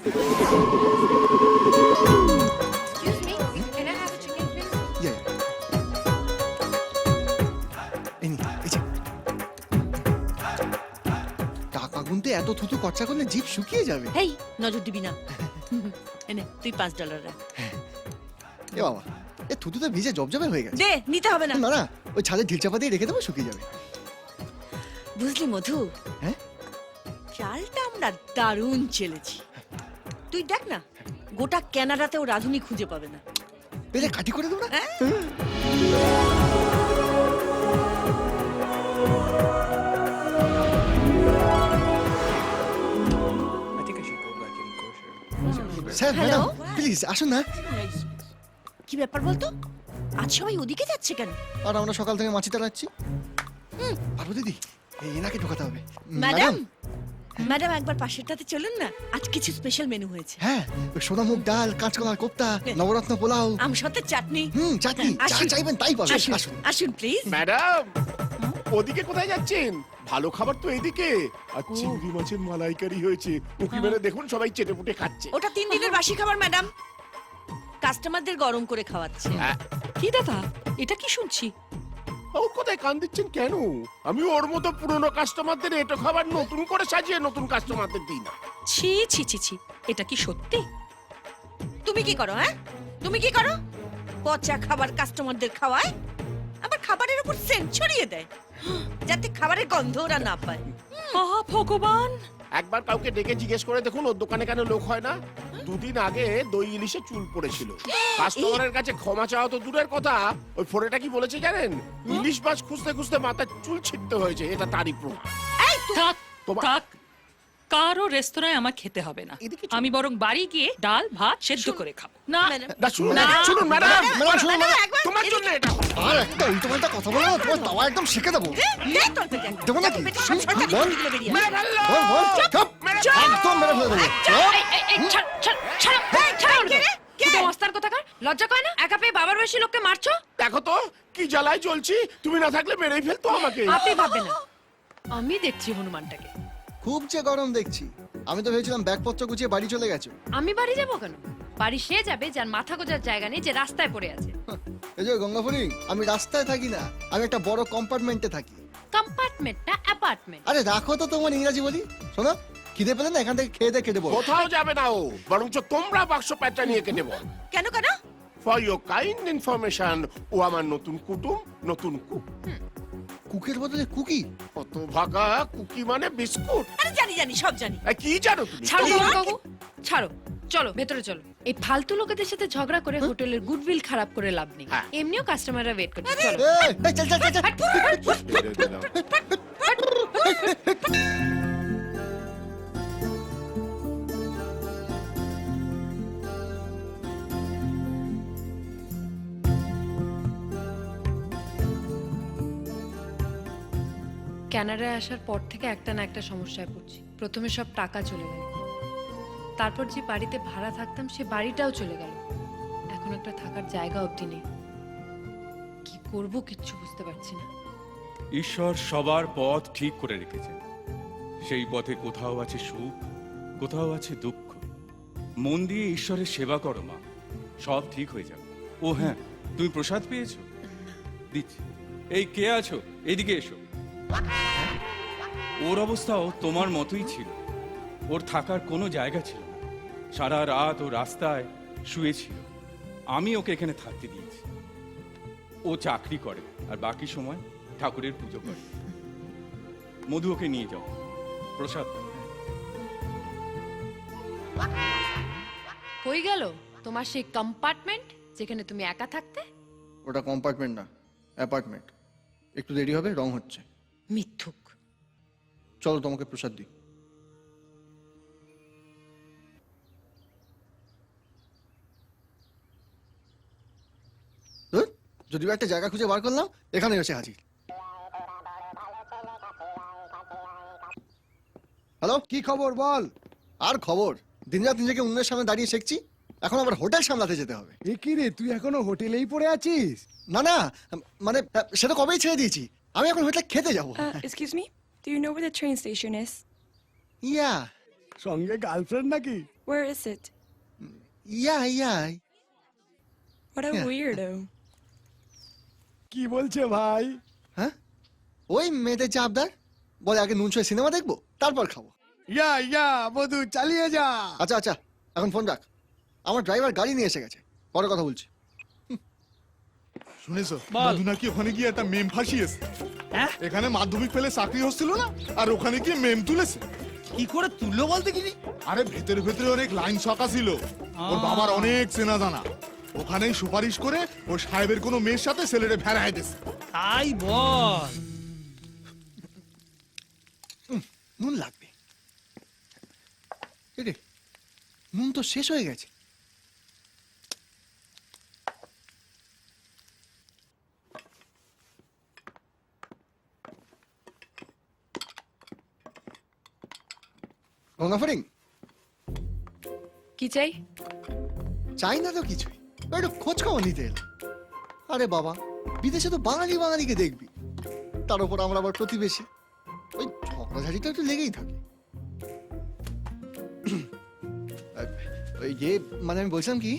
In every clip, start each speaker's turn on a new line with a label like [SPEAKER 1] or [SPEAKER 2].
[SPEAKER 1] Excuse me, can I have a chicken, please?
[SPEAKER 2] ইয়ে এই নে, এই যে। টাকা গুনতে এত থুতু খরচা করলে জিভ শুকিয়ে যাবে।
[SPEAKER 3] হেই নজর দিবি না। এনে তুই পাঁচ ডলার রাখ।
[SPEAKER 2] এ বাবা এ থুতুতে ভিজে জবজবে হয়ে গেছে।
[SPEAKER 3] দে নিতে হবে না।
[SPEAKER 2] না না ওই ছাদে ঢিল চাপা দিয়ে রেখে দেবো শুকিয়ে যাবে।
[SPEAKER 3] বুঝলি মধু?
[SPEAKER 2] হ্যাঁ?
[SPEAKER 3] চালটা আমরা দারুণ চেলেছি। তুই দেখ না গোটা ক্যানাডাতে ও রাধুনি খুঁজে পাবে না।
[SPEAKER 2] পেলে কাটি করে দেবো না?
[SPEAKER 3] হ্যাঁ?
[SPEAKER 4] I think I should go back in kosher.
[SPEAKER 2] Sir
[SPEAKER 3] Hello?
[SPEAKER 2] Madam please আসুন না।
[SPEAKER 3] কি ব্যাপার বলতো? আজ সবাই ওদিকে যাচ্ছে কেন?
[SPEAKER 2] আর আমরা সকাল থেকে মাছি তাড়াচ্ছি। পারব দিদি এই এনাকে ঢোকাতে হবে।
[SPEAKER 3] ম্যাডাম ম্যাডাম একবার পাশেরটাতে চলুন না। আজ কিছু স্পেশাল মেনু হয়েছে।
[SPEAKER 2] হ্যাঁ ওই সোনামুখ ডাল কাঁচকলার কোপ্তা নবরত্ন পোলাও।
[SPEAKER 3] আম সত্যি চাটনি।
[SPEAKER 2] হুম চাটনি যা
[SPEAKER 3] আসুন।
[SPEAKER 2] চাইবেন তাই পাবেন।
[SPEAKER 3] আসুন
[SPEAKER 2] আসুন।
[SPEAKER 3] আসুন প্লিজ
[SPEAKER 5] ম্যাডাম ওদিকে কোথায় যাচ্ছেন? ভালো খাবার তো এইদিকে আর চিংড়ি মাছের মালাইকারি হয়েছে। উকি মেরে দেখুন সবাই চেটে পুটে খাচ্ছে।
[SPEAKER 3] ওটা তিন দিনের বাসি খাবার ম্যাডাম। কাস্টমারদের গরম করে খাওয়াচ্ছে।
[SPEAKER 5] হ্যাঁ।
[SPEAKER 6] কি দাদা এটা কি শুনছি?
[SPEAKER 5] ও কোথায় কান? দিচ্ছেন কেন আমি ওর মতো পুরনো কাস্টমারদের এটো খাবার নতুন করে সাজিয়ে নতুন কাস্টমারদের দিই না।
[SPEAKER 6] ছি ছি ছি ছি এটা কি সত্যি?
[SPEAKER 3] তুমি কি করো হ্যাঁ? তুমি কি করো? পচা খাবার কাস্টমারদের খাওয়ায় আবার খাবারের উপর সেন্ট ছড়িয়ে দেয় যাতে খাবারের গন্ধ ওরা না পায়।
[SPEAKER 6] মহা ভগবান
[SPEAKER 5] একবার কাউকে ডেকে জিজ্ঞেস করে দেখুন ওর দোকানে কেন লোক হয় না? দুদিন আগে দই ইলিশে চুল পড়েছিল। কাস্টমারের কাছে ক্ষমা চাওয়া তো দূরের কথা। ওই ফোরেটা কি বলেছে জানেন? ইলিশ মাছ খুঁজতে খুঁজতে মাথার চুল ছিটতে হয়েছে এটা তারই প্রমাণ। তোমার-
[SPEAKER 6] কারও রেস্তোরাঁয় আমার খেতে হবে না। আমি বরং বাড়ি গিয়ে ডাল ভাত সেদ্ধ করে খাব। না।
[SPEAKER 5] না শুনুন
[SPEAKER 6] না।
[SPEAKER 5] শুনুন ম্যাডাম
[SPEAKER 2] ম্যাডাম, শুনুন,
[SPEAKER 3] ম্যাডাম,
[SPEAKER 2] ম্যাডাম।
[SPEAKER 5] তোমার জন্য এটা
[SPEAKER 2] আর একটা উল্টো কথা বলো না, তোমার তাওয়া একদম শিখে দেবো। দেবো বল। বল বল চুপ একদম মেরে ফেলে দেবো।
[SPEAKER 6] লজ্জা কয় না? একা পেয়ে বাবার বয়সী লোককে মারছো?
[SPEAKER 5] দেখো তো কি জ্বালায় চলছি তুমি না থাকলে মেরেই ফেলতো আমাকে।
[SPEAKER 6] আপনি ভাববেন না। আমি দেখছি হনুমানটাকে।
[SPEAKER 2] খুব যে গরম দেখছি। আমি তো ভেবেছিলাম ব্যাগপত্র গুছিয়ে বাড়ি চলে গেছো।
[SPEAKER 7] আমি বাড়ি যাব কেন? বাড়ি সে যাবে যার মাথা গোজার জায়গা নেই যে রাস্তায় পড়ে আছে।
[SPEAKER 2] এই যে গঙ্গাপুরি আমি রাস্তায় থাকি না আমি একটা বড় কম্পার্টমেন্টে থাকি।
[SPEAKER 7] কম্পার্টমেন্ট না অ্যাপার্টমেন্ট
[SPEAKER 2] আরে রাখো তো তোমার ইংরাজি বলি। শোনো খিদে পেলে না এখান থেকে খেয়ে দিয়ে কেটে বল।
[SPEAKER 5] কোথাও যাবে না ও বরঞ্চ তোমরা বাক্স প্যাটটা নিয়ে কেটে বল।
[SPEAKER 3] কেন কেন?
[SPEAKER 5] ফর ইউর কাইন্ড ইনফরমেশন ও আমার নতুন কুটুম নতুন কুক
[SPEAKER 2] কুকের বদলে কুকি?
[SPEAKER 5] কত ভাগা কুকি মানে বিস্কুট।
[SPEAKER 3] আরে জানি জানি সব জানি।
[SPEAKER 5] আর কি জানো তুমি?
[SPEAKER 7] ছাড়ো বাবু? ছাড়ো চলো ভেতরে চলো। এই ফালতু লোকেদের সাথে ঝগড়া করে হোটেলের গুডউইল খারাপ করে লাভ নেই।
[SPEAKER 5] হ্যাঁ।
[SPEAKER 7] এমনিও কাস্টমাররা ওয়েট করছে। চলো।
[SPEAKER 2] এই, এই, চল চল চল।
[SPEAKER 7] ক্যানাডায় আসার পর থেকে একটা না একটা সমস্যায় পড়ছি। প্রথমে সব টাকা চলে গেল। তারপর যে বাড়িতে ভাড়া থাকতাম সে বাড়িটাও চলে গেল। এখন একটা থাকার জায়গা অবধি নেই। কি করব কিচ্ছু বুঝতে পারছি না।
[SPEAKER 8] ঈশ্বর সবার পথ ঠিক করে রেখেছেন। সেই পথে কোথাও আছে সুখ কোথাও আছে দুঃখ। মন দিয়ে ঈশ্বরের সেবা করো মা। সব ঠিক হয়ে যাবে। ও হ্যাঁ তুমি প্রসাদ পেয়েছ? দিচ্ছি। এই কে আছো? এদিকে এসো। ওর অবস্থাও তোমার মতোই ছিল। ওর থাকার কোনো জায়গা ছিল না। সারা রাত ও রাস্তায় শুয়েছিল। আমি ওকে এখানে থাকতে দিয়েছি। ও চাকরি করে আর বাকি সময় ঠাকুরের পুজো করে। মধু ওকে নিয়ে যাও। প্রসাদ
[SPEAKER 7] কই গেল? তোমার সেই কম্পার্টমেন্ট যেখানে তুমি একা থাকতে?
[SPEAKER 2] ওটা কম্পার্টমেন্ট না অ্যাপার্টমেন্ট একটু দেরি হবে রং হচ্ছে।
[SPEAKER 3] মিথ্যুক।
[SPEAKER 2] চলো তোমাকে প্রসাদ দিই। যদি একটা জায়গা খুঁজে বার করলাম এখানে এসে হাজির। হ্যালো
[SPEAKER 9] কি খবর বল?
[SPEAKER 2] আর খবর? দিনরাত নিজেকে অন্যের সামনে দাঁড়িয়ে শিখছি এখন আবার হোটেল সামলাতে যেতে হবে।
[SPEAKER 9] এ কি রে তুই এখনও হোটেলেই পড়ে আছিস?
[SPEAKER 2] না না মানে সেটা কবেই ছেড়ে দিয়েছি? আমি এখন হোটেলে খেতে যাব।
[SPEAKER 10] Excuse me? Do you know where the train station is?
[SPEAKER 2] ইয়া
[SPEAKER 9] সঙ্গে গার্লফ্রেন্ড নাকি?
[SPEAKER 1] Where is it?
[SPEAKER 2] Yeah yeah
[SPEAKER 1] What a
[SPEAKER 2] Yeah.
[SPEAKER 1] weirdo.
[SPEAKER 9] কি বলছে ভাই?
[SPEAKER 2] হ্যাঁ ওই মেয়েদের চাপদার বলে আগে নুন ছয় সিনেমা দেখব তারপর খাব।
[SPEAKER 9] ইয়া ইয়া বধু চালিয়ে যা।
[SPEAKER 2] আচ্ছা আচ্ছা এখন ফোন রাখ। আমার ড্রাইভার গাড়ি নিয়ে এসে গেছে। পরে কথা বলছি।
[SPEAKER 10] শুনেছো? মধু নাকি ওখানে গিয়ে একটা মেম ফাঁসিয়েছে। এখানে মাধ্যমিক ফেলে চাকরি হচ্ছিল না আর ওখানে গিয়ে মেম তুলেছে।
[SPEAKER 11] কি করে তুললো বলতে কি
[SPEAKER 10] আরে ভেতরে ভেতরে অনেক লাইন ছকা ছিল। ওর বাবার অনেক চেনা জানা ওখানেই সুপারিশ করে ওর সাহেবের কোনো মেয়ের সাথে ছেলেরে ভেড়াই দিছে
[SPEAKER 11] তাই বল।
[SPEAKER 2] নুন লাগবে। নুন তো শেষ হয়ে গেছে। গঙ্গা
[SPEAKER 7] কি চাই?
[SPEAKER 2] চাই না তো কিছুই। একটু খোঁজ খবর নিতে এলাম। আরে বাবা বিদেশে তো বাঙালি বাঙালিকে দেখবি। তার উপর আমরা আবার প্রতিবেশী। ওই ঝগড়াঝাড়িটা একটু লেগেই থাকে। ওই যে মানে আমি বলছিলাম কি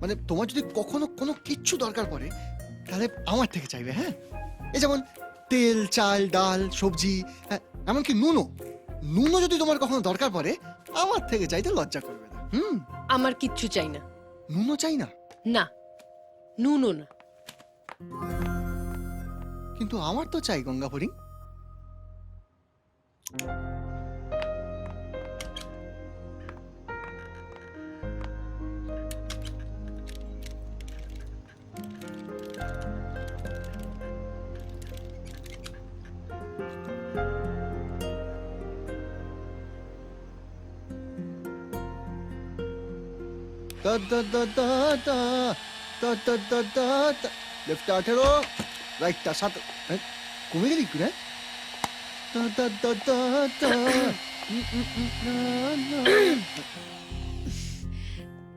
[SPEAKER 2] মানে তোমার যদি কখনো কোনো কিচ্ছু দরকার পড়ে তাহলে আমার থেকে চাইবে হ্যাঁ? এই যেমন তেল চাল ডাল সবজি হ্যাঁ এমনকি নুনও। নুনও যদি তোমার কখনো দরকার পড়ে আমার থেকে চাইতে লজ্জা করবে না। হুম?
[SPEAKER 7] আমার কিচ্ছু চাই না।
[SPEAKER 2] নুনো চাই না?
[SPEAKER 7] না নুনও না।
[SPEAKER 2] কিন্তু আমার তো চাই গঙ্গা হরিণ Da da da da da da da da da আঠেরো রাইটটা হ্যাঁ, হ্যাঁ Da, da, da, da, da.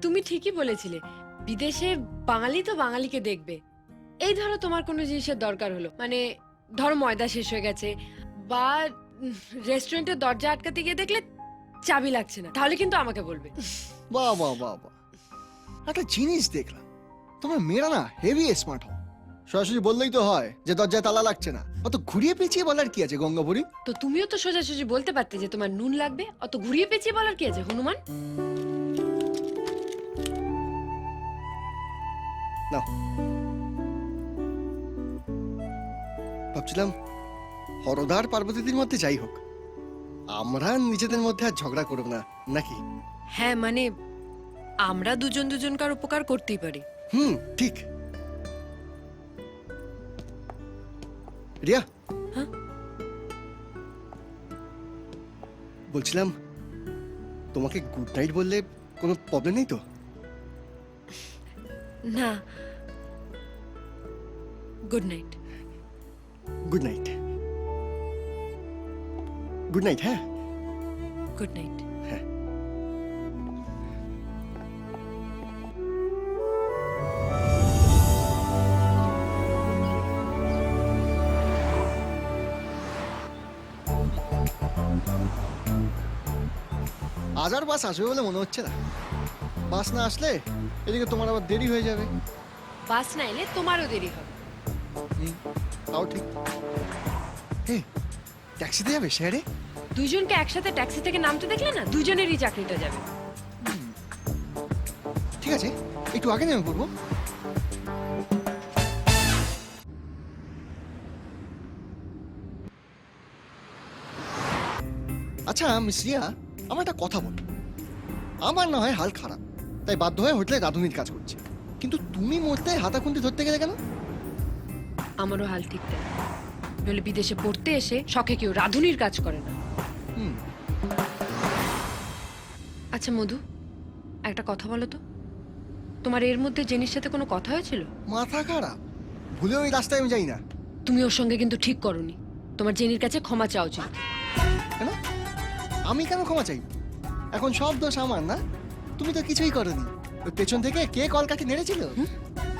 [SPEAKER 7] তুমি ঠিকই বলেছিলে বিদেশে বাঙালি তো বাঙালিকে দেখবে এই ধরো তোমার কোনো জিনিসের দরকার হলো মানে ধরো ময়দা শেষ হয়ে গেছে বা রেস্টুরেন্টের দরজা আটকাতে গিয়ে দেখলে চাবি লাগছে না তাহলে কিন্তু আমাকে বলবে
[SPEAKER 2] বাহ বাহ বাহ বাহ একটা জিনিস দেখলাম। তোমার মেয়েরা না হেভি স্মার্ট হও সরাসরি বললেই তো হয় যে দরজায় তালা লাগছে না। অত ঘুরিয়ে পেঁচিয়ে বলার কি আছে গঙ্গাপুরী?
[SPEAKER 7] তো তুমিও তো সোজাসুজি বলতে পারতে যে তোমার নুন লাগবে। অত ঘুরিয়ে পেঁচিয়ে বলার কি আছে হনুমান?
[SPEAKER 2] নাও। ভাবছিলাম হরদার পার্বতীদের মধ্যে যাই হোক। আমরা নিজেদের মধ্যে আর ঝগড়া করব না নাকি?
[SPEAKER 7] হ্যাঁ মানে আমরা দুজন দুজনকার উপকার করতেই পারি।
[SPEAKER 2] হুম ঠিক। রিয়া।
[SPEAKER 7] হ্যাঁ?
[SPEAKER 2] বলছিলাম তোমাকে গুড নাইট বললে কোনো প্রবলেম নেই তো?
[SPEAKER 7] না। Good night
[SPEAKER 2] good night good night হ্যাঁ?
[SPEAKER 7] গুড নাইট
[SPEAKER 2] আজ আর বাস আসবে বলে মনে হচ্ছে না। বাস না আসলে এদিকে তোমার আবার দেরি হয়ে যাবে।
[SPEAKER 7] বাস না এলে তোমারও দেরি হবে।
[SPEAKER 2] তাও ঠিক। হে ট্যাক্সিতে যাবে শেয়ারে
[SPEAKER 7] দুইজনকে একসাথে ট্যাক্সি থেকে নামতে দেখলে না দুজনেরই চাকরিটা যাবে।
[SPEAKER 2] ঠিক আছে একটু আগে নেমে পড়ব। আচ্ছা মিস রিয়া আমার একটা কথা বল। আমার না হয় হাল খারাপ তাই বাধ্য হয়ে হোটেলে রাঁধুনির কাজ করছে। কিন্তু তুমি মরতে হাতাখুন্তি ধরতে গেলে কেন?
[SPEAKER 7] আমারও হাল ঠিক তাই। নইলে বিদেশে পড়তে এসে শখে কেউ রাধুনির কাজ করে না।
[SPEAKER 2] হুম।
[SPEAKER 7] আচ্ছা মধু একটা কথা বলো তো। তোমার এর মধ্যে জেনির সাথে কোনো কথা হয়েছিল?
[SPEAKER 2] মাথা খারাপ। ভুলে ওই রাস্তায় আমি যাই না।
[SPEAKER 7] তুমি ওর সঙ্গে কিন্তু ঠিক করনি। তোমার জেনির কাছে ক্ষমা চাওয়া উচিত
[SPEAKER 2] কেন? আমি কেন ক্ষমা চাই এখন সব দোষ আমার না? তুমি তো কিছুই করনি। ওই পেছন থেকে কে কলকাঠি নেড়েছিল?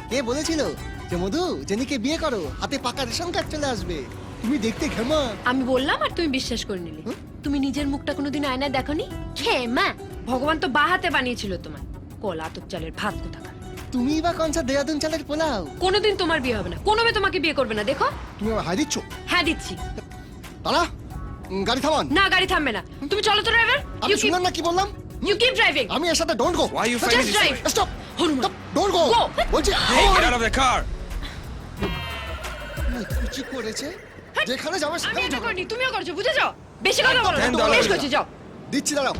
[SPEAKER 2] কে বলেছিল যে মধু জেনিকে বিয়ে করো হাতে পাকা রেশন কার্ড চলে আসবে। তুমি দেখতে ঘেমা।
[SPEAKER 7] আমি বললাম আর তুমি বিশ্বাস করে নিলে? তুমি নিজের মুখটা কোনোদিন আয়নায় দেখনি? খেয়ে মা ভগবান তো বা হাতে বানিয়েছিল তোমার কলা আতপ চালের ভাত কোথাকার?
[SPEAKER 2] তুমি বা কনসা দেয়াদুন চালের পোলাও?
[SPEAKER 7] কোনোদিন তোমার বিয়ে হবে না। কোনো মেয়ে তোমাকে বিয়ে করবে না দেখো।
[SPEAKER 2] তুমি হাই দিচ্ছ
[SPEAKER 7] হ্যাঁ দিচ্ছি।
[SPEAKER 2] দাঁড়া গাড়ি থামান।
[SPEAKER 7] না গাড়ি থামবে না। তুমি চলো তো ড্রাইভার
[SPEAKER 2] আমি শুনলাম না কি বললাম?
[SPEAKER 7] ইউ কিপ ড্রাইভিং
[SPEAKER 2] আমি এর সাথে don't go
[SPEAKER 4] Why you
[SPEAKER 7] Just
[SPEAKER 4] fighting
[SPEAKER 7] drive. Stop
[SPEAKER 2] Hanuman don't
[SPEAKER 7] go.
[SPEAKER 2] বলছি
[SPEAKER 11] get out of the car!
[SPEAKER 2] কুচি করেছে? যেখানে যাবে সেখানে
[SPEAKER 7] এটা
[SPEAKER 2] যাবে।
[SPEAKER 7] করিনি তুমিও করছ বুঝেছ? বেশি কথা বলো না বেশ করছি যাও।
[SPEAKER 2] দিচ্ছি দাঁড়াও।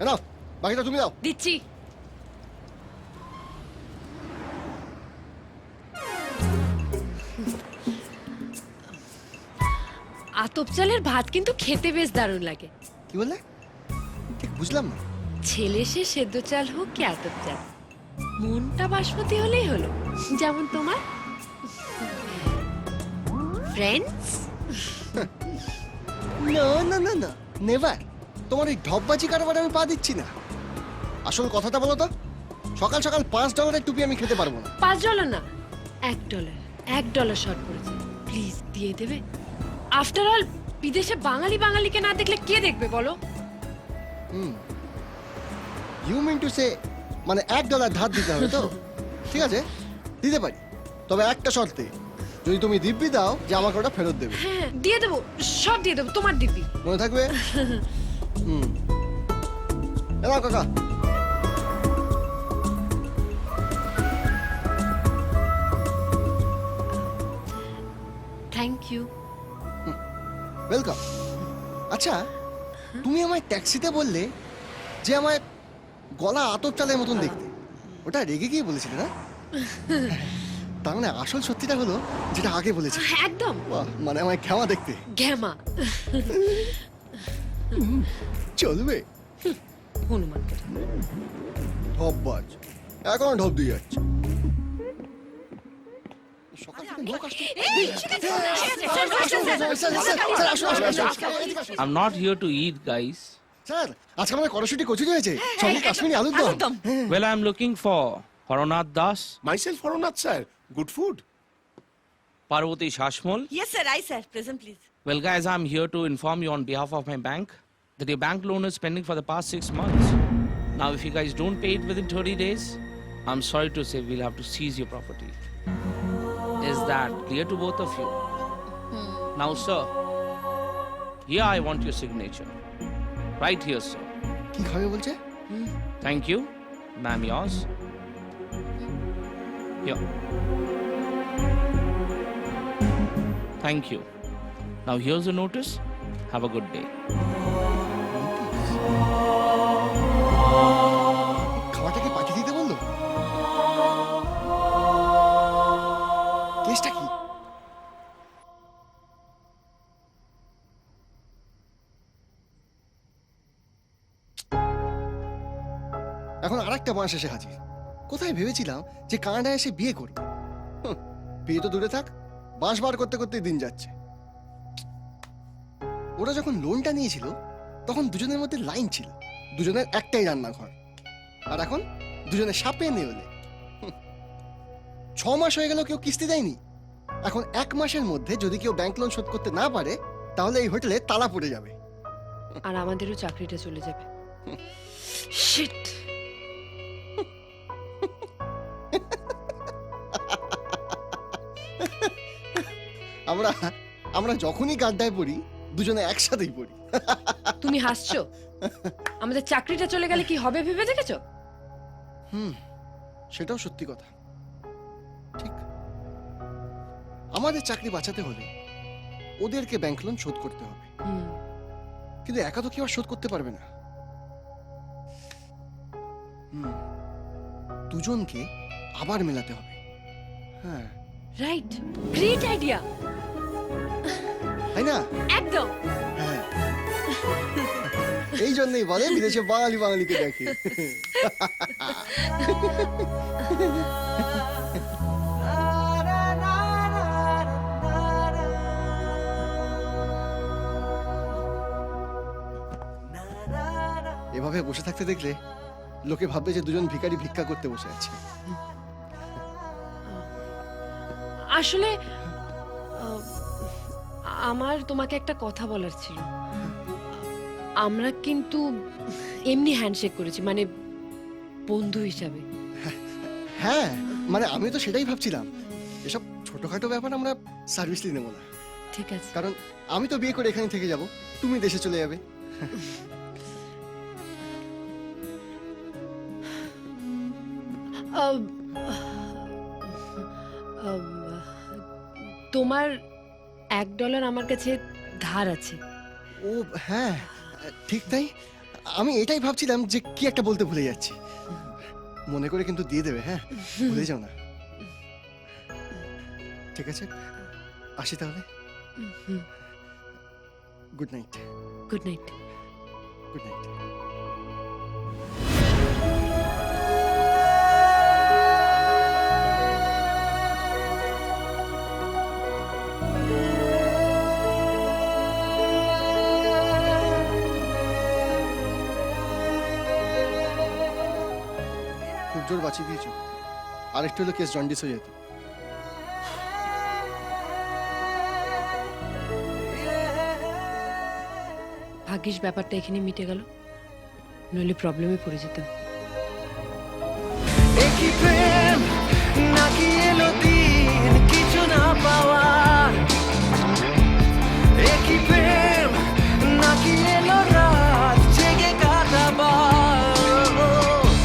[SPEAKER 2] এ নাও বাকিটা তুমি দাও।
[SPEAKER 7] দিচ্ছি। আতপ চালের ভাত কিন্তু খেতে বেশ দারুণ লাগে।
[SPEAKER 2] কি বললে? ঠিক বুঝলাম না।
[SPEAKER 7] ছেলে সে সেদ্ধ চাল হোক কি আতপ চাল মনটা বাসমতি হলেই হলো যেমন তোমার। ফ্রেন্ডস
[SPEAKER 2] না না না না নেভার তোমার এই ঢপবাজি কারবার আমি পা দিচ্ছি না। আসল কথাটা বলো তো সকাল সকাল পাঁচ ডলারের টুপি আমি খেতে পারব না।
[SPEAKER 7] পাঁচ ডলার না এক ডলার এক ডলার শর্ট পড়েছে। প্লিজ দিয়ে দেবে। আফটার অল বিদেশে বাঙালি বাঙালিকে না দেখলে কে দেখবে বলো?
[SPEAKER 2] ইউ মিন টু সে মানে এক ডলার ধার দিতে হবে তো? ঠিক আছে? দিতে পারি। তবে একটা শর্তে যদি তুমি দিব্যি দাও যে আমাকে ওটা ফেরত দেবে।
[SPEAKER 7] হ্যাঁ দিয়ে দেবো। সব দিয়ে দেবো তোমার দিব্যি।
[SPEAKER 2] মনে থাকবে? হুম। এ নাও কাকা।
[SPEAKER 7] থ্যাংক ইউ
[SPEAKER 2] ওয়েলকাম আচ্ছা তুমি আমায় ট্যাক্সিতে বললে যে আমায় গলা আতপ চালের মতন দেখতে। ওটা রেগে গিয়ে বলেছিলে না? তার মানে আসল সত্যিটা হলো যেটা আগে বলেছি
[SPEAKER 7] একদম।
[SPEAKER 2] বাহ মানে আমায় ক্ষমা দেখতে।
[SPEAKER 7] ঘ্যামা
[SPEAKER 2] চলবে।
[SPEAKER 7] হনুমান
[SPEAKER 2] ঢপ বাজ এখনও ঢপ দিয়ে যাচ্ছে।
[SPEAKER 11] I'm not here to eat, guys.
[SPEAKER 2] Sir আজকে আমাদের কড়াশুটি কচুরি হয়েছে সঙ্গে কাশ্মীরি আলুর দম
[SPEAKER 11] Well, I'm looking for Haranath Das,
[SPEAKER 5] myself ফরনাথ sir good food
[SPEAKER 11] Parvati Shashmol.
[SPEAKER 3] Yes sir I sir present please
[SPEAKER 11] Well, guys, I'm here to inform you on behalf of my bank that your bank loan is pending for the past six months. Now, if you guys don't pay it within 30 days, I'm sorry to say we'll have to seize your property. Is that clear to both of you? Now, sir, here I want your signature. Right here, sir.
[SPEAKER 2] কি খাবে বলছে
[SPEAKER 11] Thank you. Ma'am, yours. Here. Thank you. Now here's the notice. Have a good day.
[SPEAKER 2] একটা মাস এসে হাজির। কোথায় ভেবেছিলাম যে কানাডায় এসে বিয়ে করব বিয়ে তো দূরে থাক বাঁশ বার করতে করতে দিন যাচ্ছে। ওরা যখন লোনটা নিয়েছিল তখন দুজনের মধ্যে লাইন ছিল। দুজনের একটাই রান্নাঘর। আর এখন দুজনে সাপে নেওলে হুঁ। ছ মাস হয়ে গেল কেউ কিস্তি দেয়নি। এখন এক মাসের মধ্যে যদি কেউ ব্যাংক লোন শোধ করতে না পারে তাহলে এই হোটেলে তালা পড়ে যাবে।
[SPEAKER 7] আর আমাদেরও চাকরিটা চলে যাবে। শিট
[SPEAKER 2] আমরা আমরা যখনই গাড্ডায় পড়ি দুজনে একসাথেই পড়ি।
[SPEAKER 7] তুমি হাসছো? আমাদের চাকরিটা চলে গেলে কি হবে ভেবে দেখেছ?
[SPEAKER 2] হুম সেটাও সত্যি কথা। ঠিক। আমাদের চাকরি বাঁচাতে হলে ওদেরকে ব্যাংক লোন শোধ করতে হবে।
[SPEAKER 7] হুম।
[SPEAKER 2] কিন্তু একা তো কেউ আর শোধ করতে পারবে না। হুম দুজনকে আবার মেলাতে হবে। হ্যাঁ।
[SPEAKER 7] রাইট গ্রেট আইডিয়া
[SPEAKER 2] তাই না?
[SPEAKER 7] একদম।
[SPEAKER 2] হ্যাঁ। এই জন্যই বলে বিদেশে বাঙালি বাঙালিকে দেখে। এভাবে বসে থাকতে দেখলে লোকে ভাববে যে দুজন ভিখারি ভিক্ষা করতে বসে আছে।
[SPEAKER 7] আসলে আমার তোমাকে একটা কথা বলার ছিল। আমরা কিন্তু এমনি হ্যান্ডশেক করেছি মানে বন্ধু হিসাবে।
[SPEAKER 2] হ্যাঁ মানে আমি তো সেটাই ভাবছিলাম। এসব ছোটখাটো ব্যাপার আমরা সার্ভিসলি নেব না।
[SPEAKER 7] ঠিক আছে।
[SPEAKER 2] কারণ আমি তো বিয়ে করে এখানে থেকে যাব তুমি দেশে চলে যাবে।
[SPEAKER 7] তোমার এক ডলার আমার কাছে ধার আছে।
[SPEAKER 2] ও হ্যাঁ ঠিক তাই। আমি এটাই ভাবছিলাম যে কি একটা বলতে ভুলে যাচ্ছি। মনে করে কিন্তু দিয়ে দেবে হ্যাঁ? ভুলে যাও না। ঠিক আছে আসি তাহলে। Good
[SPEAKER 7] night good
[SPEAKER 2] night good night জোর বাঁচিয়ে দিয়েছ। আরেকটু হলো কেস জন্ডিস হয়ে যেত।
[SPEAKER 7] ভাগ্যিস ব্যাপারটা এখানে মিটে গেল। নইলে প্রবলেমে পড়ে যেতাম।